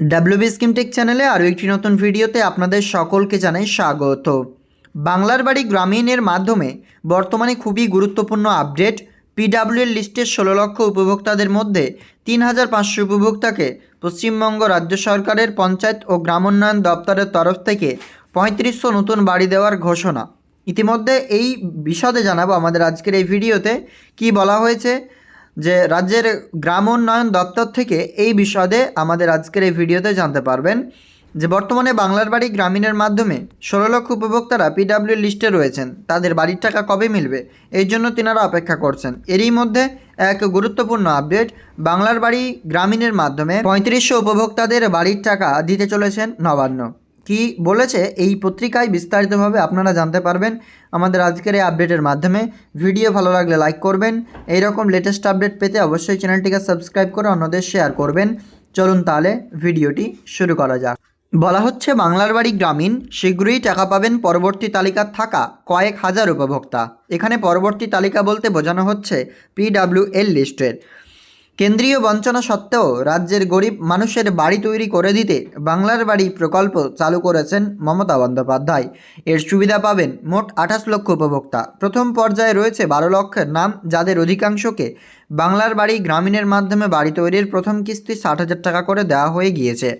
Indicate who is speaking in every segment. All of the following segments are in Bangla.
Speaker 1: ডাব্লিউবি স্কিম টেক চ্যানেলে আরও একটি নতুন ভিডিওতে আপনাদের সকলকে জানাই স্বাগত। বাংলার বাড়ি গ্রামীণের মাধ্যমে বর্তমানে খুবই গুরুত্বপূর্ণ আপডেট পিডাব্লিউএল লিস্টের ষোলো লক্ষ উপভোক্তাদের মধ্যে তিন হাজার পাঁচশো উপভোক্তাকে পশ্চিমবঙ্গ রাজ্য সরকারের পঞ্চায়েত ও গ্রামোন্নয়ন দপ্তরের তরফ থেকে পঁয়ত্রিশশো নতুন বাড়ি দেওয়ার ঘোষণা। ইতিমধ্যে এই বিশদে জানাব আমাদের আজকের এই ভিডিওতে কি বলা হয়েছে যে রাজ্যের গ্রাম উন্নয়ন দপ্তর থেকে এই বিশদে আমাদের আজকের এই ভিডিওতে জানতে পারবেন যে বর্তমানে বাংলার বাড়ি গ্রামীণের মাধ্যমে ষোলো লক্ষ উপভোক্তারা পিডাব্লিউ লিস্টে রয়েছেন। তাদের বাড়ির টাকা কবে মিলবে? এই জন্য তিনারা অপেক্ষা করছেন। এরই মধ্যে এক গুরুত্বপূর্ণ আপডেট, বাংলার বাড়ি গ্রামীণের মাধ্যমে পঁয়ত্রিশশো উপভোক্তাদের বাড়ির টাকা দিতে চলেছেন নবান্ন। কি বলেছে এই পত্রিকায় বিস্তারিতভাবে আপনারা জানতে পারবেন আমাদের আজকের এই আপডেটের মাধ্যমে। ভিডিও ভালো লাগলে লাইক করবেন। এই রকম লেটেস্ট আপডেট পেতে অবশ্যই চ্যানেলটিকে সাবস্ক্রাইব করে অন্যদের শেয়ার করবেন। চলুন তাহলে ভিডিওটি শুরু করা যাক। বলা হচ্ছে, বাংলার বাড়ি গ্রামীণ, শীঘ্রই টাকা পাবেন পরবর্তী তালিকার থাকা কয়েক হাজার উপভোক্তা। এখানে পরবর্তী তালিকা বলতে বোঝানো হচ্ছে পিডাব্লিউএল লিস্টের কেন্দ্রীয় বঞ্চনা সত্ত্বেও রাজ্যের গরিব মানুষের বাড়ি তৈরি করে দিতে বাংলার বাড়ি প্রকল্প চালু করেছেন মমতা বন্দ্যোপাধ্যায়। এর সুবিধা পাবেন মোট আঠাশ লক্ষ উপভোক্তা। প্রথম পর্যায়ে রয়েছে বারো লক্ষের নাম যাদের অধিকাংশকে বাংলার বাড়ি গ্রামীণের মাধ্যমে বাড়ি তৈরির প্রথম কিস্তি ষাট হাজার টাকা করে দেওয়া হয়ে গিয়েছে।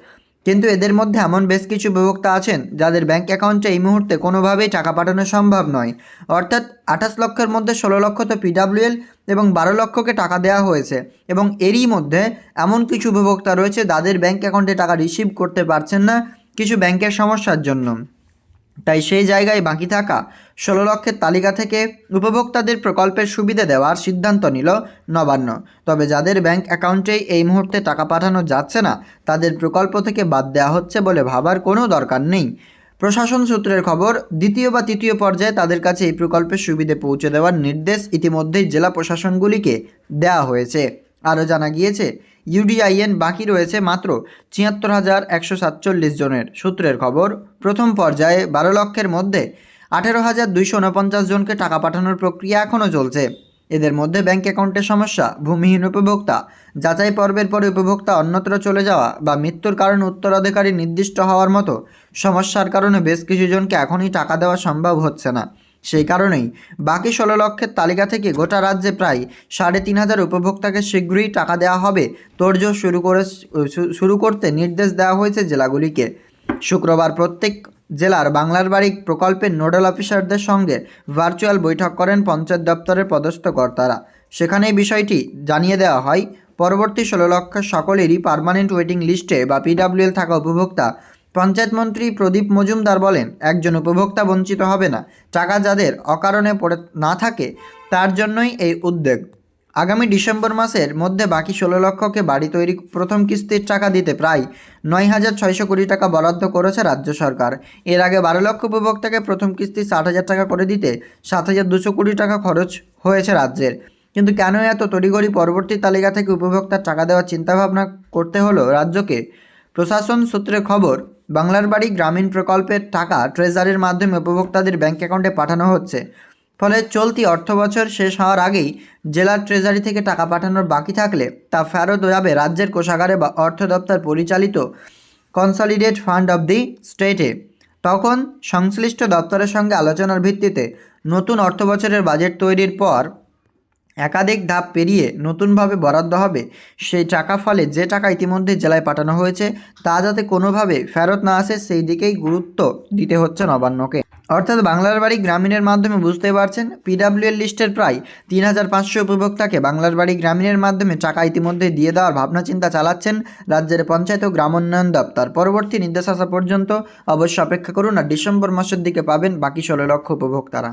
Speaker 1: কিন্তু এদের মধ্যে এমন বেশ কিছু উপভোক্তা আছেন যাদের ব্যাংক অ্যাকাউন্টে এই মুহূর্তে কোনোভাবেই টাকা পাঠানো সম্ভব নয়। অর্থাৎ আঠাশ লক্ষের মধ্যে ষোলো লক্ষ তো পিডাব্লিউএল এবং বারো লক্ষকে টাকা দেওয়া হয়েছে এবং এরই মধ্যে এমন কিছু উপভোক্তা রয়েছে যাদের ব্যাংক অ্যাকাউন্টে টাকা রিসিভ করতে পারছেন না কিছু ব্যাংকের সমস্যার জন্য। তাই সেই জায়গায় বাকি থাকা ষোলো লক্ষের তালিকা থেকে উপভোক্তাদের প্রকল্পের সুবিধা দেওয়ার সিদ্ধান্ত নিল নবান্ন। তবে যাদের ব্যাংক অ্যাকাউন্টেই এই মুহূর্তে টাকা পাঠানো যাচ্ছে না, তাদের প্রকল্প থেকে বাদ দেওয়া হচ্ছে বলে ভাবার কোনো দরকার নেই। প্রশাসন সূত্রের খবর, দ্বিতীয় বা তৃতীয় পর্যায়ে তাদের কাছে এই প্রকল্পের সুবিধে পৌঁছে দেওয়ার নির্দেশ ইতিমধ্যেই জেলা প্রশাসনগুলিকে দেওয়া হয়েছে। আরও জানা গিয়েছে ইউডিআইএন বাকি রয়েছে মাত্র ছিয়াত্তর হাজার একশো সাতচল্লিশ জনের। সূত্রের খবর, প্রথম পর্যায়ে বারো লক্ষের মধ্যে আঠেরো হাজার দুইশো উনপঞ্চাশ জনকে টাকা পাঠানোর প্রক্রিয়া এখনও চলছে। এদের মধ্যে ব্যাংক অ্যাকাউন্টের সমস্যা, ভূমিহীন উপভোক্তা, যাচাই পর্বের পরে উপভোক্তা অন্যত্র চলে যাওয়া বা মৃত্যুর কারণে উত্তরাধিকারী নির্দিষ্ট হওয়ার মতো সমস্যার কারণে বেশ কিছু জনকে এখনই টাকা দেওয়া সম্ভব হচ্ছে না। সেই কারণেই বাকি ষোলো লক্ষের তালিকা থেকে গোটা রাজ্যে প্রায় সাড়ে তিন হাজার উপভোক্তাকে শীঘ্রই টাকা দেওয়া হবে। তোড়জোড় শুরু করে শুরু করতে নির্দেশ দেওয়া হয়েছে জেলাগুলিকে। শুক্রবার প্রত্যেক জেলার বাংলার বাড়ি প্রকল্পের নোডাল অফিসারদের সঙ্গে ভার্চুয়াল বৈঠক করেন পঞ্চায়েত দপ্তরের পদস্থ কর্তারা। সেখানে বিষয়টি জানিয়ে দেওয়া হয়, পরবর্তী ষোলো লক্ষ সকলেরই পার্মানেন্ট ওয়েটিং লিস্টে বা পিডাব্লিউএল থাকা উপভোক্তা পঞ্চায়েত মন্ত্রী প্রদীপ মজুমদার বলেন, একজন উপভোক্তা বঞ্চিত হবে না। টাকা যাদের অকারণে পড়ে না থাকে, তার জন্যই এই উদ্যোগ। আগামী ডিসেম্বর মাসের মধ্যে বাকি ষোলো লক্ষকে বাড়ি তৈরি প্রথম কিস্তির টাকা দিতে প্রায় নয় হাজার ছয়শো কোটি টাকা বরাদ্দ করেছে রাজ্য সরকার। এর আগে বারো লক্ষ উপভোক্তাকে প্রথম কিস্তি ষাট হাজার টাকা করে দিতে সাত হাজার দুশো কোটি টাকা খরচ হয়েছে রাজ্যের। কিন্তু কেন এত তড়িগড়ি পরবর্তী তালিকা থেকে উপভোক্তার টাকা দেওয়ার চিন্তাভাবনা করতে হলো রাজ্যকে? প্রশাসন সূত্রে খবর বাংলার বাড়ি গ্রামীণ প্রকল্পের টাকা ট্রেজারির মাধ্যমে উপভোক্তাদের ব্যাংক অ্যাকাউন্টে পাঠানো হচ্ছে। ফলে চলতি অর্থবছর শেষ হওয়ার আগেই জেলার ট্রেজারি থেকে টাকা পাঠানোর বাকি থাকলে তা ফেরত যাবে রাজ্যের কোষাগারে বা অর্থ দপ্তর পরিচালিত কনসলিডেট ফান্ড অব দি স্টেটে। তখন সংশ্লিষ্ট দপ্তরের সঙ্গে আলোচনার ভিত্তিতে নতুন অর্থবছরের বাজেট তৈরির পর একাধিক ধাপ পেরিয়ে নতুনভাবে বরাদ্দ হবে। সেই টাকা ফলে যে টাকা ইতিমধ্যে জেলায় পাঠানো হয়েছে, তা যাতে কোনোভাবে ফেরত না আসে, সেই দিকেই গুরুত্ব দিতে হচ্ছে নবান্নকে। অর্থাৎ বাংলার বাড়ি গ্রামীণের মাধ্যমে বুঝতে পারছেন পিডাব্লিউএল লিস্টের প্রায় তিন হাজার পাঁচশো উপভোক্তাকে বাংলার বাড়ি গ্রামীণের মাধ্যমে টাকা ইতিমধ্যে দিয়ে দেওয়ার ভাবনা চিন্তা চালাচ্ছেন রাজ্যের পঞ্চায়েত ও গ্রামোন্নয়ন দপ্তর। পরবর্তী নির্দেশ আসা পর্যন্ত অবশ্য অপেক্ষা করুন, আর ডিসেম্বর মাসের দিকে পাবেন বাকি ষোলো লক্ষ উপভোক্তারা।